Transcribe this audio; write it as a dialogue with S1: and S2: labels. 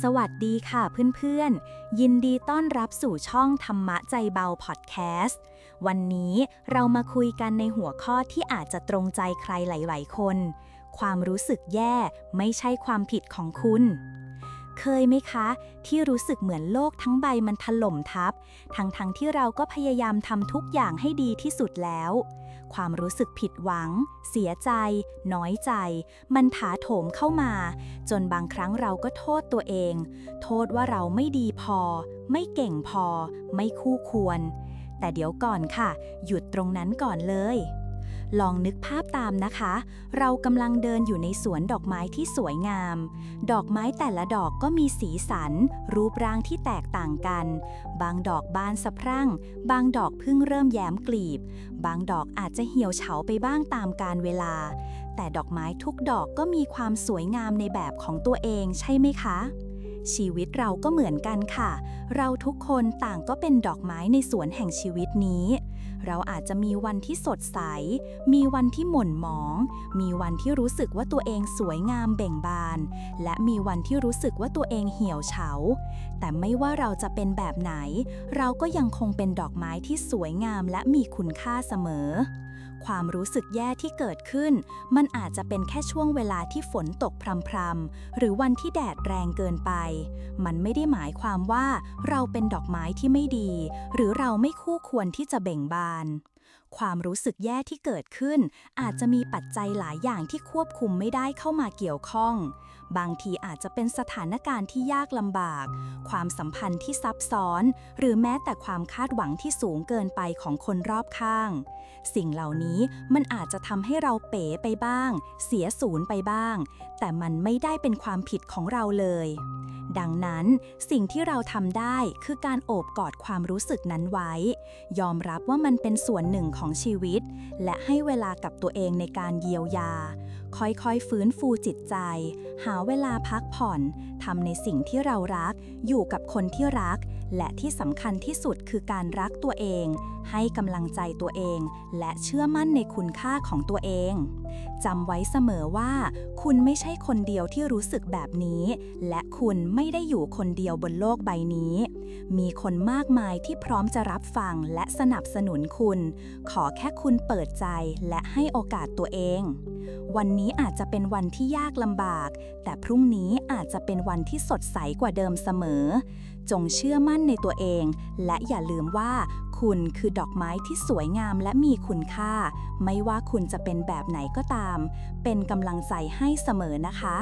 S1: สวัสดีค่ะเพื่อนๆ ยินดีต้อนรับสู่ช่องธรรมะใจเบาพอดแคสต์ วันนี้เรามาคุยกันในหัวข้อที่อาจจะตรงใจใครหลายๆคน ความรู้สึกแย่ไม่ใช่ความผิดของคุณ เคยไหมคะ ที่รู้สึกเหมือนโลกทั้งใบมันถล่มทับ ทั้งๆทที่เราก็พยายามทำทุกอย่างให้ดีที่สุดแล้ว ความรู้สึกผิดหวัง เสียใจ น้อยใจ มันถาโถมเข้ามา จนบางครั้งเราก็โทษตัวเอง โทษว่าเราไม่ดีพอ ไม่เก่งพอ ไม่คู่ควร แต่เดี๋ยวก่อนค่ะ หยุดตรงนั้นก่อนเลย ลองนึกภาพตามนะคะ เรากำลังเดินอยู่ในสวนดอกไม้ที่สวยงาม ดอกไม้แต่ละดอกก็มีสีสัน รูปร่างที่แตกต่างกัน บางดอกบานสะพรั่ง บางดอกเพิ่งเริ่มแย้มกลีบ บางดอกอาจจะเหี่ยวเฉาไปบ้างตามกาลเวลา แต่ดอกไม้ทุกดอกก็มีความสวยงามในแบบของตัวเองใช่ไหมคะ ชีวิตเราก็เหมือนกันค่ะ เราทุกคนต่างก็เป็นดอกไม้ในสวนแห่งชีวิตนี้ เราอาจจะมีวันที่สดใส มีวันที่หม่นหมอง มีวันที่รู้สึกว่าตัวเองสวยงามเบ่งบาน และมีวันที่รู้สึกว่าตัวเองเหี่ยวเฉา แต่ไม่ว่าเราจะเป็นแบบไหน เราก็ยังคงเป็นดอกไม้ที่สวยงามและมีคุณค่าเสมอ ความรู้สึกแย่ที่เกิดขึ้น มันอาจจะเป็นแค่ช่วงเวลาที่ฝนตกพรำๆหรือวันที่แดดแรงเกินไป มันไม่ได้หมายความว่าเราเป็นดอกไม้ที่ไม่ดี หรือเราไม่คู่ควรที่จะเบ่งบาน ความรู้สึกแย่ที่เกิดขึ้น อาจจะมีปัจจัยหลายอย่างที่ควบคุมไม่ได้เข้ามาเกี่ยวข้อง บางทีอาจจะเป็นสถานการณ์ที่ยากลำบาก ความสัมพันธ์ที่ซับซ้อน หรือแม้แต่ความคาดหวังที่สูงเกินไปของคนรอบข้าง สิ่งเหล่านี้มันอาจจะทำให้เราเป๋ไปบ้าง เสียศูนย์ไปบ้าง แต่มันไม่ได้เป็นความผิดของเราเลย ดังนั้นสิ่งที่เราทำได้คือการโอบกอดความรู้สึกนั้นไว้ ยอมรับว่ามันเป็นส่วนหนึ่งของชีวิต และให้เวลากับตัวเองในการเยียวยา ค่อยๆ ฟื้นฟูจิตใจ หาเวลาพักผ่อนทำในสิ่งที่เรารัก อยู่กับคนที่รัก และที่สำคัญที่สุดคือการรักตัวเอง ให้กำลังใจตัวเอง และเชื่อมั่นในคุณค่าของตัวเอง จำไว้เสมอว่า คุณไม่ใช่คนเดียวที่รู้สึกแบบนี้ และคุณไม่ได้อยู่คนเดียวบนโลกใบนี้ มีคนมากมายที่พร้อมจะรับฟังและสนับสนุนคุณ ขอแค่คุณเปิดใจและให้โอกาสตัวเอง วันนี้อาจจะเป็นวันที่ยากลำบาก แต่พรุ่งนี้อาจจะเป็นวันที่สดใสกว่าเดิมเสมอ จงเชื่อมั่นในตัวเอง และอย่าลืมว่า คุณคือดอกไม้ที่สวยงามและมีคุณค่า ไม่ว่าคุณจะเป็นแบบไหนก็ตาม เป็นกำลังใจให้เสมอนะคะ